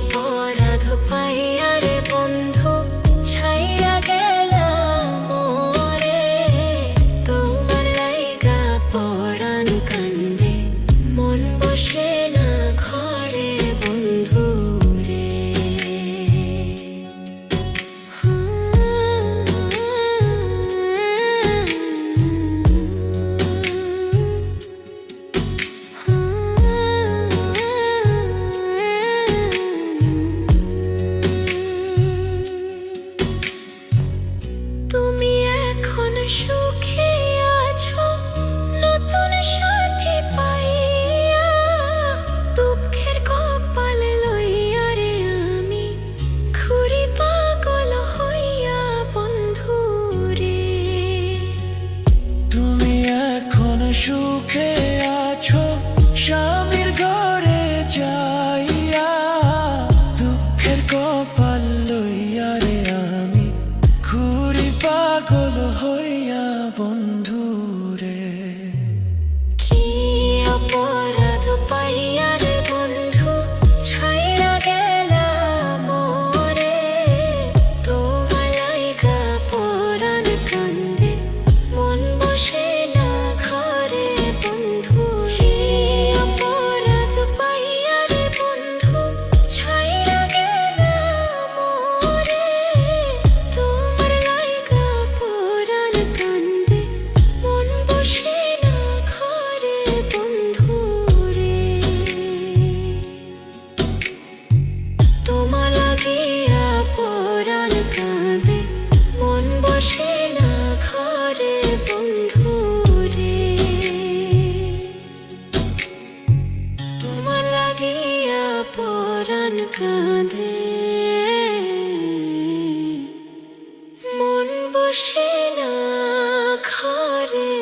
boy upon পরাণ কাঁধে মন বসে না ঘরে